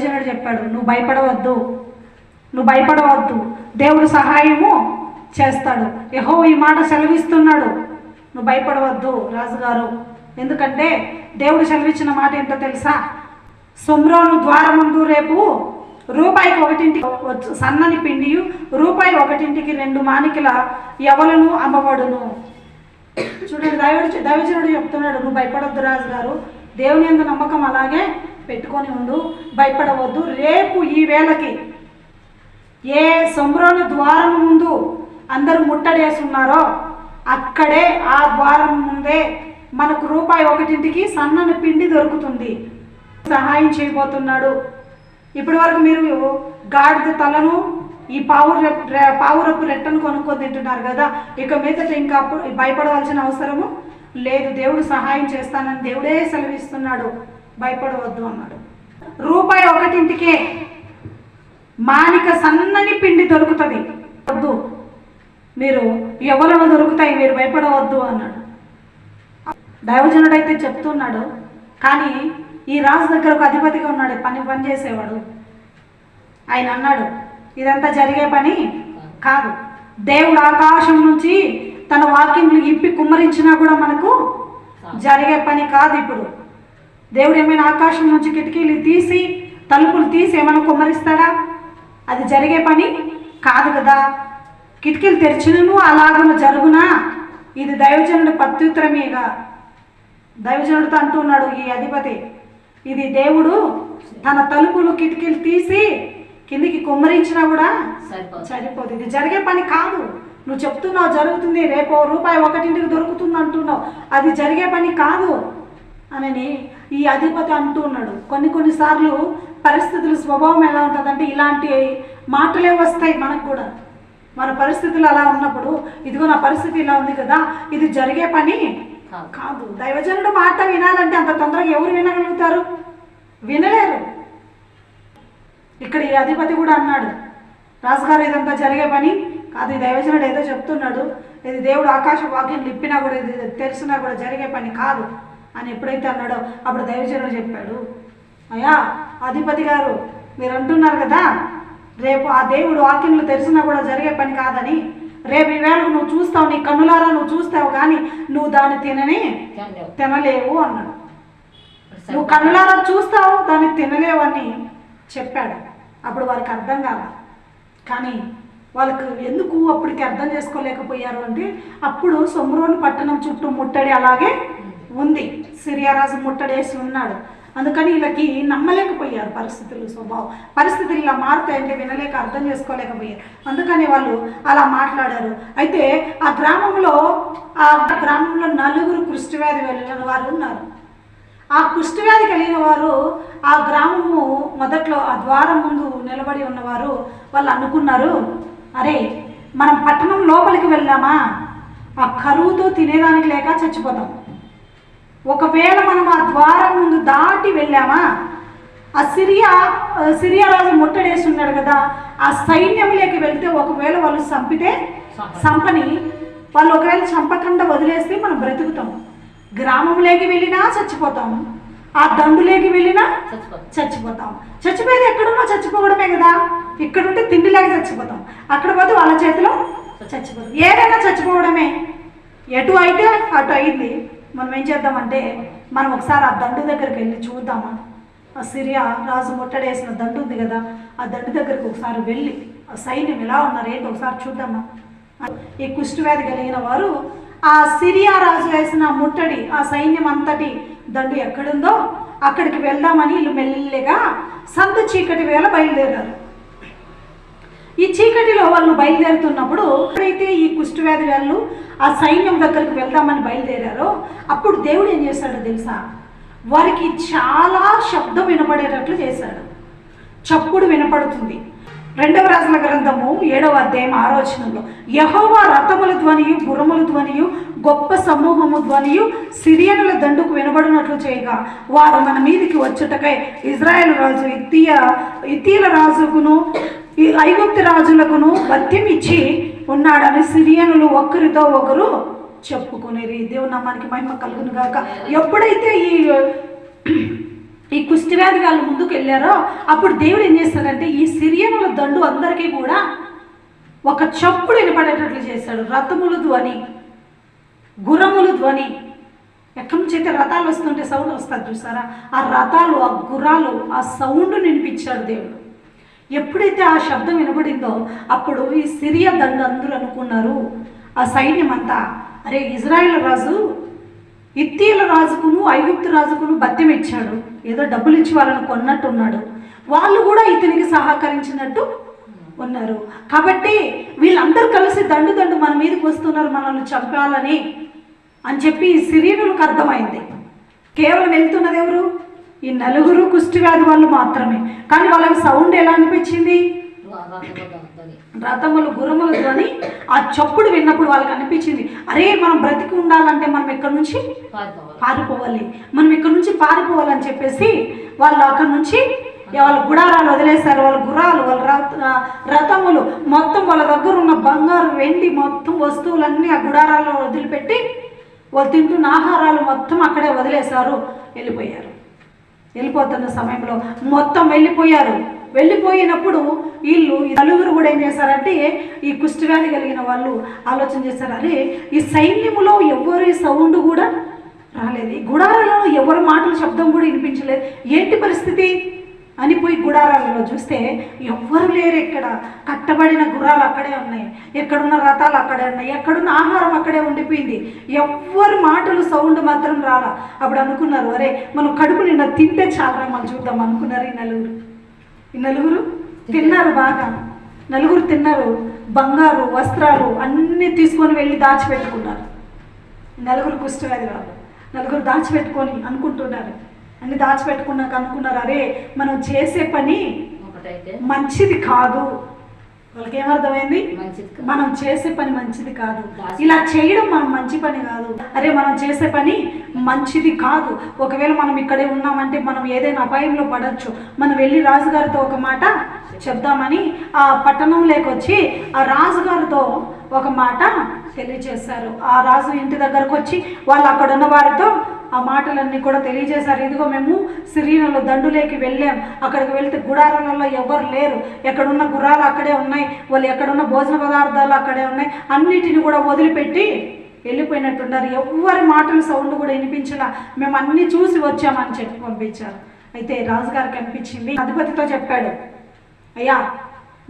దైవజనుడు చెప్పాడు నువ్వు భయపడవద్దు. నువ్వు భయపడవద్దు. దేవుడు సహాయము చేస్తాడు. యహో ఈ మాట సెలవిస్తున్నాడు. నువ్వు భయపడవద్దు రాజుగారు. ఎందుకంటే దేవుడు సెలవిచ్చిన మాట ఏంటో తెలుసా? సొమ్రోను ద్వారముందు రేపు రూపాయికి ఒకటింటికి సన్నని పిండి రూపాయి ఒకటింటికి రెండు మానికల ఎవలను అమ్మబడును. చూడండి దైవుడు దైవజనుడు చెప్తున్నాడు నువ్వు భయపడొద్దు రాజు గారు దేవుని ఎందు నమ్మకం అలాగే పెట్టుకొని ఉండు భయపడవద్దు. రేపు ఈ వేళకి ఏ సంబరాల ద్వారం ముందు అందరూ ముట్టడేసున్నారో అక్కడే ఆ ద్వారం ముందే మనకు రూపాయి ఒకటింటికి సన్నని పిండి దొరుకుతుంది. సహాయం చేయబోతున్నాడు. ఇప్పటి వరకు మీరు గాడిద తలను ఈ పావు పావురపు రెట్టను కొనుక్కొని తింటున్నారు కదా ఇక మీదట ఇంకా అప్పుడు భయపడవలసిన అవసరము లేదు. దేవుడు సహాయం చేస్తానని దేవుడే సెలవిస్తున్నాడు. భయపడవద్దు అన్నాడు. రూపాయి ఒకటింటికే మానిక సన్నని పిండి దొరుకుతుంది. వద్దు. మీరు ఎవరు దొరుకుతాయి మీరు భయపడవద్దు అన్నాడు. దైవజనుడైతే చెప్తున్నాడు కానీ ఈ రాజు దగ్గర ఒక అధిపతిగా ఉన్నాడు పని పని చేసేవాడు. ఆయన అన్నాడు ఇదంతా జరిగే పని కాదు. దేవుడు ఆకాశం నుంచి తన వాక్యంలు ఇప్పి కుమ్మరించినా కూడా మనకు జరిగే పని కాదు ఇప్పుడు. దేవుడు ఏమైనా ఆకాశం నుంచి కిటికీలు తీసి తలుపులు తీసి ఏమైనా కుమ్మరిస్తాడా? అది జరిగే పని కాదు కదా. కిటికీలు తెరిచినను అలాగను జరుగునా? ఇది దైవజనుడి ప్రత్యుత్తరమేగా. దైవజనుడితో అంటున్నాడు ఈ అధిపతి. ఇది దేవుడు తన తలుపులు కిటికీలు తీసి కిందికి కుమ్మరించినా కూడా సరిపోదు. ఇది జరిగే పని కాదు. నువ్వు చెప్తున్నావు జరుగుతుంది రేపు రూపాయి ఒకటింటికి దొరుకుతుంది అంటున్నావు. అది జరిగే పని కాదు. అని ఈ అధిపతి అంటున్నాడు కొన్ని కొన్నిసార్లు పరిస్థితుల స్వభావం ఎలా ఉంటుందంటే ఇలాంటి మాటలే వస్తాయి మనకు కూడా. మన పరిస్థితులు అలా ఉన్నప్పుడు ఇదిగో నా పరిస్థితి ఇలా ఉంది కదా ఇది జరిగే పని కాదు. కాదు. దైవజనుడు మాట వినాలంటే అంత తొందరగా ఎవరు వినగలుగుతారు? వినలేరు. ఇక్కడ ఈ అధిపతి కూడా అన్నాడు రాజుగారు ఇదంతా జరిగే పని కాదు ఈ దైవజనుడు ఏదో చెప్తున్నాడు ఇది దేవుడు ఆకాశ వాక్యం లిప్పినా కూడా ఇది తెలిసినా కూడా జరిగే పని కాదు. అని ఎప్పుడైతే అన్నాడో అప్పుడు దైవజనుడు చెప్పాడు అయ్యా అధిపతి గారు మీరు అంటున్నారు కదా రేపు ఆ దేవుడు వాక్యంలో తెలిసినా కూడా జరిగే పని కాదని రేపు ఈ వేళకు నువ్వు చూస్తావు నీ కన్నులారా నువ్వు చూస్తావు కానీ నువ్వు దాన్ని తినని తినలేవు. తినలేవు అన్నాడు నువ్వు. కళ్ళారా చూస్తావు దాన్ని తినలేవని చెప్పాడు అప్పుడు వారికి అర్థం కాల కానీ వాళ్ళకు ఎందుకు అప్పటికి అర్థం చేసుకోలేకపోయారు అంటే అప్పుడు సొమ్రోని పట్టణం చుట్టూ ముట్టడి అలాగే ఉంది. సిరియారాజు ముట్టడేసి ఉన్నాడు. అందుకని వీళ్ళకి నమ్మలేకపోయారు పరిస్థితులు స్వభావం. పరిస్థితులు ఇలా మారుతాయంటే వినలేక అర్థం చేసుకోలేకపోయారు. అందుకని వాళ్ళు అలా మాట్లాడారు. అయితే ఆ గ్రామంలో ఆ గ్రామంలో నలుగురు కుష్టివ్యాధి వెళ్ళిన వారు ఉన్నారు. ఆ కుష్టివ్యాధి కలిగిన వారు ఆ గ్రామము మొదట్లో ఆ ద్వారం ముందు నిలబడి ఉన్నవారు వాళ్ళు అనుకున్నారు అరే మనం పట్టణం లోపలికి వెళ్ళామా? ఆ కరువుతో తినేదానికి లేక చచ్చిపోతాం. ఒకవేళ మనం ఆ ద్వారం ముందు దాటి వెళ్ళామా? ఆ సిరియా సిరియా రాజు ముట్టడేసి ఉన్నాడు కదా ఆ సైన్యంలోకి వెళ్తే ఒకవేళ వాళ్ళు చంపితే సంపని వాళ్ళు ఒకవేళ చంపకుండా వదిలేస్తే మనం బ్రతుకుతాం. గ్రామంలోకి వెళ్ళినా చచ్చిపోతాం. ఆ దండులోకి వెళ్ళినా చచ్చిపోతాం. చచ్చిపోయేది ఎక్కడున్నా చచ్చిపోవడమే కదా. ఇక్కడుంటే తిండి లేక చచ్చిపోతాం. అక్కడ పోతే వాళ్ళ చేతిలో చచ్చిపోతాం. ఏదైనా చచ్చిపోవడమే. ఎటు అయితే అటు అయింది. మనం ఏం చేద్దామంటే మనం ఒకసారి ఆ దండు దగ్గరికి వెళ్ళి చూద్దామా? ఆ సిరియా రాజు ముట్టడేసిన దండు ఉంది కదా ఆ దండు దగ్గరికి ఒకసారి వెళ్ళి ఆ సైన్యం ఎలా ఉన్నారు ఏంటి ఒకసారి చూద్దామా? ఈ కుష్ఠవ్యాధి కలిగిన వారు ఆ సిరియా రాజు వేసిన ముట్టడి ఆ సైన్యం అంతటి దండు ఎక్కడుందో అక్కడికి వెళ్దామని వీళ్ళు మెల్లిగా సందు చీకటి వేళ బయలుదేరారు. ఈ చీకటిలో వాళ్ళు బయలుదేరుతున్నప్పుడు ఎప్పుడైతే ఈ కుష్ఠవ్యాధి వాళ్ళు ఆ సైన్యం దగ్గరికి వెళ్దామని బయలుదేరారో అప్పుడు దేవుడు ఏం చేశాడో తెలుసా? వారికి చాలా శబ్దం వినపడేటట్లు చేశాడు చప్పుడు వినపడుతుంది. రెండవ రాజుల గ్రంథము ఏడవ అధ్యాయం ఆలోచనలో యహోవా రథముల ధ్వనియు గుర్రముల ధ్వనియు గొప్ప సమూహము ధ్వనియు సిరియనుల దండుకు వినబడినట్లు చేయగా వారు మన మీదికి వచ్చుటకై ఇజ్రాయెల్ రాజు ఇత్తియ ఇత్తీల రాజుకును ఈ ఐగుప్తు రాజులకును భత్యం ఇచ్చి ఉన్నాడని సిరియనులు ఒకరితో ఒకరు చెప్పుకునేది దేవుని నామానికి మహిమ కలుగును గాక. ఎప్పుడైతే ఈ ఈ కుష్టివ్యాధి వాళ్ళు ముందుకు వెళ్ళారో అప్పుడు దేవుడు ఏం చేస్తాడంటే ఈ సిరియనుల దండు అందరికీ కూడా ఒక చప్పుడు వినపడేటట్లు చేశాడు రథములు ధ్వని గురములు ధ్వని. ఎక్కడి నుంచి అయితే రథాలు వస్తుంటే సౌండ్ వస్తారు చూసారా? ఆ రథాలు ఆ గుర్రాలు ఆ సౌండ్ వినిపించాడు దేవుడు. ఎప్పుడైతే ఆ శబ్దం వినబడిందో అప్పుడు ఈ సిరియా దండు అందరూ అనుకున్నారు. ఆ సైన్యం అంతా అరే ఇజ్రాయెల్ రాజు ఇత్తీల రాజుకును ఐగుప్తు రాజుకును బత్యం ఇచ్చాడు. ఏదో డబ్బులు ఇచ్చి వాళ్ళని కొన్నట్టున్నాడు. వాళ్ళు కూడా ఇతనికి సహకరించినట్టు ఉన్నారు. కాబట్టి వీళ్ళందరూ కలిసి దండు దండు మన మీదకి వస్తున్నారు మనల్ని చంపాలని అని చెప్పి సిరియనులకు అర్థమైంది. కేవలం వెళ్తున్నది ఎవరు? ఈ నలుగురు కుష్టివ్యాధి వాళ్ళు మాత్రమే. కానీ వాళ్ళకి సౌండ్ ఎలా అనిపించింది? రథములు గుర్రములు ధ్వని ఆ చప్పుడు విన్నప్పుడు వాళ్ళకి అనిపించింది. అరే మనం బ్రతికి ఉండాలంటే మనం ఇక్కడ నుంచి? పారిపోవాలి. మనం ఇక్కడ నుంచి పారిపోవాలని చెప్పేసి వాళ్ళు అక్కడ నుంచి వాళ్ళ గుడారాలు వదిలేశారు. వాళ్ళ గుర్రాలు వాళ్ళ రథములు. మొత్తం వాళ్ళ దగ్గర ఉన్న బంగారు వెండి మొత్తం వస్తువులన్నీ ఆ గుడారాల్లో వదిలిపెట్టి వాళ్ళు తింటున్న ఆహారాలు మొత్తం అక్కడే వదిలేశారు. వెళ్ళిపోయారు. వెళ్ళిపోతున్న సమయంలో మొత్తం వెళ్ళిపోయారు. వెళ్ళిపోయినప్పుడు వీళ్ళు ఈ నలుగురు కూడా ఏం చేశారంటే ఈ కుష్ఠవ్యాధి కలిగిన వాళ్ళు ఆలోచన చేశారు. అరే ఈ సైన్యములో ఎవరి సౌండ్ కూడా రాలేదు. ఈ గుడారాలలో ఎవరి మాటల శబ్దం కూడా వినిపించలేదు. ఏంటి పరిస్థితి? అని పోయి గుడారాలలో చూస్తే ఎవ్వరు లేరు ఇక్కడ కట్టబడిన గుర్రాలు అక్కడే ఉన్నాయి. ఎక్కడున్న రథాలు అక్కడే ఉన్నాయి. ఎక్కడున్న ఆహారం అక్కడే ఉండిపోయింది. ఎవ్వరు మాటలు సౌండ్ మాత్రం రాలా. అప్పుడు అనుకున్నారు అరే మనం కడుపు నిండా తింటే చాలా మనం చూద్దాం అనుకున్నారు ఈ నలుగురు. ఈ నలుగురు తిన్నారు బాగా. నలుగురు తిన్నారు. బంగారు వస్త్రాలు అన్నీ తీసుకొని వెళ్ళి దాచిపెట్టుకున్నారు. నలుగురు కుష్ఠవ్యాధి వాళ్ళు నలుగురు దాచిపెట్టుకొని అనుకుంటున్నారు. అన్ని దాచిపెట్టుకున్నాక అనుకున్నారు అరే మనం చేసే పని మంచిది కాదు. వాళ్ళకి ఏమర్థమైంది. మనం చేసే పని మంచిది కాదు. ఇలా చేయడం మనం మంచి పని కాదు. అరే మనం చేసే పని మంచిది కాదు. ఒకవేళ మనం ఇక్కడే ఉన్నామంటే మనం ఏదైనా అపాయంలో పడవచ్చు మనం వెళ్ళి రాజుగారితో ఒక మాట చెప్దామని ఆ పట్టణంలోకి వచ్చి ఆ రాజుగారితో ఒక మాట తెలియజేశారు. ఆ రాజు ఇంటి దగ్గరకు వచ్చి వాళ్ళు అక్కడ ఉన్న వారితో ఆ మాటలన్నీ కూడా తెలియజేశారు. ఇదిగో మేము సిరీనలో దండులేకి వెళ్ళాం. అక్కడికి వెళ్తే గుడారాలలో ఎవరు లేరు. ఎక్కడున్న గుర్రాలు అక్కడే ఉన్నాయి. వాళ్ళు ఎక్కడున్న భోజన పదార్థాలు అక్కడే ఉన్నాయి. అన్నిటిని కూడా వదిలిపెట్టి వెళ్ళిపోయినట్టున్నారు. ఎవరి మాటలు సౌండ్ కూడా వినిపించలా. మేము అన్ని చూసి వచ్చామని చెప్పి పంపించారు. అయితే రాజుగారికి అనిపించింది. అధిపతితో చెప్పాడు. అయ్యా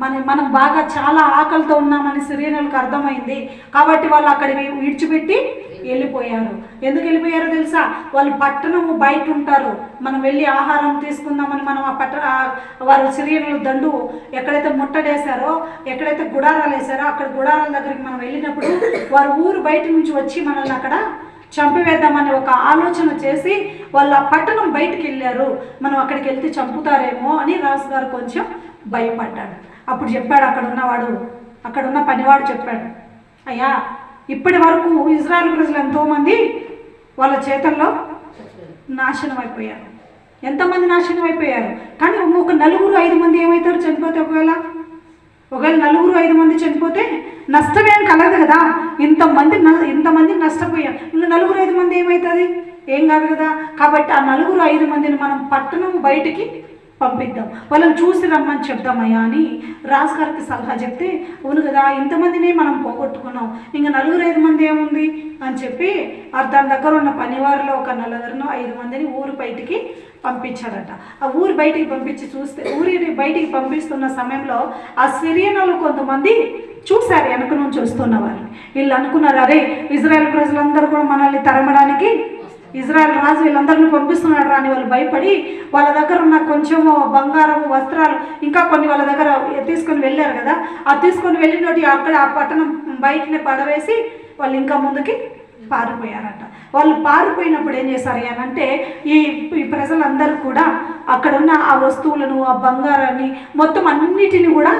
మన మనం బాగా చాలా ఆకలితో ఉన్నామని సిరియనులకు అర్థమైంది. కాబట్టి వాళ్ళు అక్కడ విడిచిపెట్టి వెళ్ళిపోయారు. ఎందుకు వెళ్ళిపోయారో తెలుసా? వాళ్ళు పట్టణము బయట ఉంటారు. మనం వెళ్ళి ఆహారం తీసుకుందామని మనం ఆ పట్ట వారు సిరియనులు దండు ఎక్కడైతే ముట్టడేశారో ఎక్కడైతే గుడారాలు వేశారో అక్కడ గుడారాల దగ్గరికి మనం వెళ్ళినప్పుడు వారు ఊరు బయట నుంచి వచ్చి మనల్ని అక్కడ చంపివేద్దామని ఒక ఆలోచన చేసి వాళ్ళు ఆ పట్టణం బయటకు వెళ్ళారు. మనం అక్కడికి వెళ్తే చంపుతారేమో అని రాసు గారు కొంచెం భయపడ్డాడు. అప్పుడు చెప్పాడు అక్కడ ఉన్నవాడు అక్కడున్న పనివాడు చెప్పాడు అయ్యా ఇప్పటి వరకు ఇజ్రాయెల్ ప్రజలు ఎంతోమంది వాళ్ళ చేతల్లో నాశనం అయిపోయారు ఎంతమంది నాశనం అయిపోయారు కానీ ఒక నలుగురు ఐదు మంది ఏమవుతారు చనిపోతే ఒకవేళ? ఒకవేళ నలుగురు ఐదు మంది చనిపోతే నష్టమేం కలదు కదా. ఇంతమంది ఇంతమంది నష్టపోయారు. ఇంకా నలుగురు ఐదు మంది ఏమవుతుంది ఏం కాదు కదా. కాబట్టి ఆ నలుగురు ఐదు మందిని మనం పట్టణం బయటికి పంపిద్దాం. వాళ్ళని చూసి రమ్మని చెప్దామయ్యా అని రాజు గారికి సలహా చెప్తే అవును కదా ఇంతమందిని మనం పోగొట్టుకున్నాం. ఇంకా నలుగురు ఐదు మంది ఏముంది? అని చెప్పి దాని దగ్గర ఉన్న పనివారిలో ఒక నలుగురును ఐదు మందిని ఊరు బయటికి పంపించారట ఆ ఊరు బయటికి పంపించి చూస్తే ఊరిని బయటికి పంపిస్తున్న సమయంలో ఆ సిరియనలు కొంతమంది చూశారు వెనక నుంచి వస్తున్న వారిని వీళ్ళు అనుకున్నారు అరే ఇజ్రాయెల్ ప్రజలందరూ కూడా మనల్ని తరమడానికి ఇజ్రాయెల్ రాజు వీళ్ళందరినీ పంపిస్తున్నాడు రాని వాళ్ళు భయపడి వాళ్ళ దగ్గర ఉన్న కొంచెము బంగారం వస్త్రాలు ఇంకా కొన్ని వాళ్ళ దగ్గర తీసుకొని వెళ్ళారు కదా. ఆ తీసుకొని వెళ్ళినోటి అక్కడ ఆ పట్టణం బయటనే పడవేసి వాళ్ళు ఇంకా ముందుకి పారిపోయారట. వాళ్ళు పారిపోయినప్పుడు ఏం చేశారు అని అంటే ఈ ఈ ప్రజలందరూ కూడా అక్కడున్న ఆ వస్తువులను ఆ బంగారాన్ని మొత్తం అన్నిటిని కూడా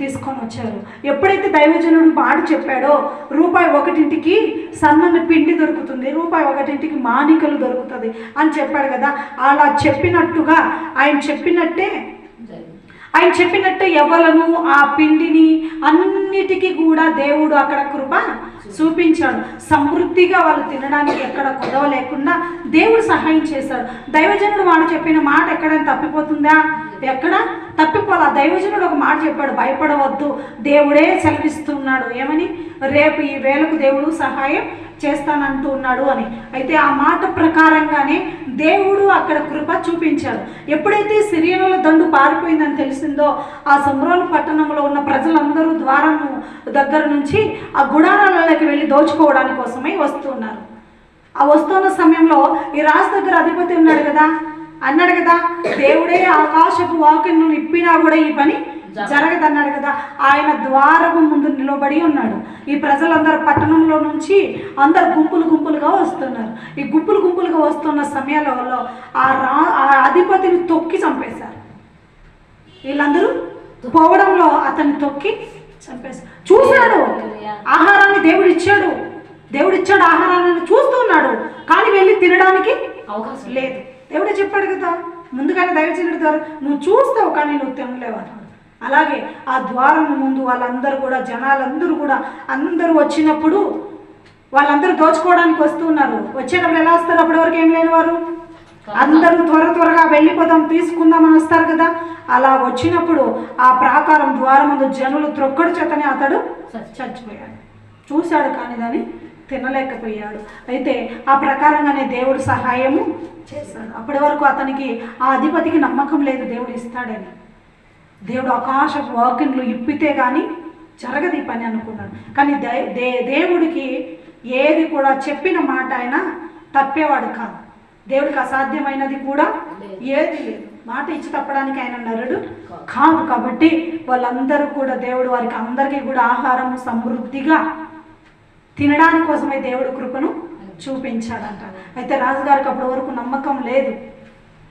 తీసుకొని వచ్చారు. ఎప్పుడైతే దైవజనుడు మాట చెప్పాడో రూపాయి ఒకటింటికి సన్నని పిండి దొరుకుతుంది రూపాయి ఒకటింటికి మానికలు దొరుకుతుంది అని చెప్పాడు కదా. అలా చెప్పినట్టుగా ఆయన చెప్పినట్టే ఆయన చెప్పినట్టే ఎవలను ఆ పిండిని అన్నిటికీ కూడా దేవుడు అక్కడ కృప చూపించాడు. సమృద్ధిగా వాళ్ళు తినడానికి ఎక్కడ కొదవ లేకుండా దేవుడు సహాయం చేశాడు. దైవజనుడు వాడు చెప్పిన మాట ఎక్కడైనా తప్పిపోతుందా? ఎక్కడ? తప్పిపోలా. దైవజనుడు ఒక మాట చెప్పాడు భయపడవద్దు. దేవుడే సెలవిస్తున్నాడు. ఏమని? రేపు ఈ వేలకు దేవుడు సహాయం చేస్తానంటూ ఉన్నాడు అని. అయితే ఆ మాట ప్రకారంగానే దేవుడు అక్కడ కృప చూపించాడు. ఎప్పుడైతే సిరియనుల దండు పారిపోయిందని తెలిసిందో ఆ సమ్రోలు పట్టణంలో ఉన్న ప్రజలందరూ ద్వారము దగ్గర నుంచి ఆ గుడారాలలోకి వెళ్ళి దోచుకోవడానికి కోసమై వస్తున్నారు ఆ వస్తున్న సమయంలో ఈ రాజు దగ్గర అధిపతి ఉన్నాడు కదా? అన్నాడు కదా దేవుడే ఆకాశపు వాకిన్ను ఇప్పినా కూడా ఈ పని జరగదన్నాడు కదా. ఆయన ద్వారము ముందు నిలబడి ఉన్నాడు. ఈ ప్రజలందరూ పట్టణంలో నుంచి అందరు గుంపులు గుంపులుగా వస్తున్నారు. ఈ గుంపులు గుంపులుగా వస్తున్న సమయంలో ఆ రా ఆ అధిపతిని తొక్కి చంపేశారు. వీళ్ళందరూ పోవడంలో అతన్ని తొక్కి చంపేశారు. చూశాడు. ఆహారాన్ని దేవుడు ఇచ్చాడు దేవుడు ఇచ్చాడు ఆహారాన్ని చూస్తున్నాడు కానీ వెళ్ళి తినడానికి అవకాశం లేదు. దేవుడే చెప్పాడు కదా. ముందుగానే దైవజనుడి ద్వారా నువ్వు చూస్తావు కానీ నువ్వు తినలేవు అన్నాడు అలాగే ఆ ద్వారం ముందు వాళ్ళందరూ కూడా జనాలందరూ కూడా అందరూ వచ్చినప్పుడు వాళ్ళందరూ దోచుకోవడానికి వస్తున్నారు వచ్చేటప్పుడు ఎలా వస్తారు? అప్పటి వరకు ఏం లేని వారు? అందరూ త్వర త్వరగా వెళ్ళిపోదాం తీసుకుందామని వస్తారు కదా. అలా వచ్చినప్పుడు ఆ ప్రాకారం ద్వారం ముందు జనులు త్రొక్కడు చేతనే అతడు చచ్చిపోయాడు. చూశాడు కానీ దాన్ని తినలేకపోయాడు. అయితే ఆ ప్రకారంగానే దేవుడు సహాయము చేశాడు. అప్పటి వరకు అతనికి ఆ అధిపతికి నమ్మకం లేదు దేవుడు ఇస్తాడని. దేవుడు ఆకాశ వాకిన్లు ఇప్పితే కానీ జరగదు ఈ పని అనుకున్నాడు. కానీ దే దే దేవుడికి ఏది కూడా చెప్పిన మాట ఆయన తప్పేవాడు కాదు. దేవుడికి అసాధ్యమైనది కూడా ఏది లేదు. మాట ఇచ్చి తప్పడానికి ఆయన నరుడు కాదు కాబట్టి వాళ్ళందరూ కూడా దేవుడు వారికి అందరికీ కూడా ఆహారం సమృద్ధిగా తినడానికి కోసమే దేవుడు కృపను చూపించాడంట. అయితే రాజుగారికి అప్పటి వరకు నమ్మకం లేదు.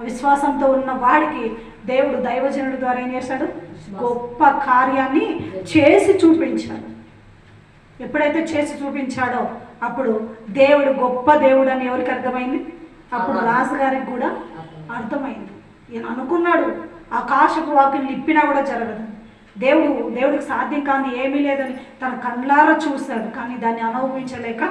విశ్వాసంతో ఉన్న వాడికి దేవుడు దైవజనుడి ద్వారా ఏం చేశాడు? గొప్ప కార్యాన్ని చేసి చూపించాడు. ఎప్పుడైతే చేసి చూపించాడో అప్పుడు దేవుడు గొప్ప దేవుడు అని ఎవరికి అర్థమైంది? అప్పుడు రాజుగారికి కూడా అర్థమైంది. ఈయన అనుకున్నాడు ఆకాశపు వాకిని నిప్పినా కూడా జరగదు. దేవుడు దేవుడికి సాధ్యం కాని ఏమీ లేదని తన కళ్ళారా చూశాడు కానీ దాన్ని అనుభవించలేక